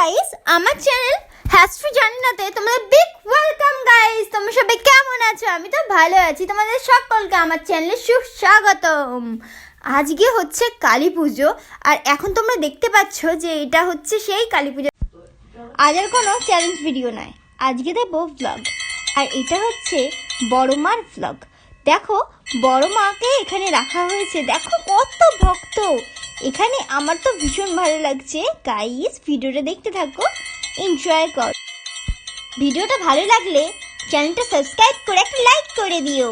Guys আমার channel হ্যাস্ট্রি জান্নাতে তোমাদের বিগ ওয়েলকাম গাইস তোমরা সবাই কেমন আছো? আমি তো ভালো আছি। তোমাদের সকলকে আমার চ্যানেলে সুস্বাগতম। আজকে হচ্ছে কালী পুজো, আর এখন তোমরা দেখতে পাচ্ছ যে এটা হচ্ছে সেই কালী পুজো। আজ আর কোনো চ্যালেঞ্জ ভিডিও নয়। আজকে দেবো ভ্লগ আর এটা হচ্ছে বড় মার ভ্লগ দেখো, বড় মাকে এখানে রাখা হয়েছে। দেখো, কত ভক্ত। এখানে আমার তো ভীষণ ভালো লাগছে। গাইস ভিডিওটা দেখতে থাকো এনজয় কর। ভিডিওটা ভালো লাগলে চ্যানেলটা সাবস্ক্রাইব করে একটা লাইক করে দিও।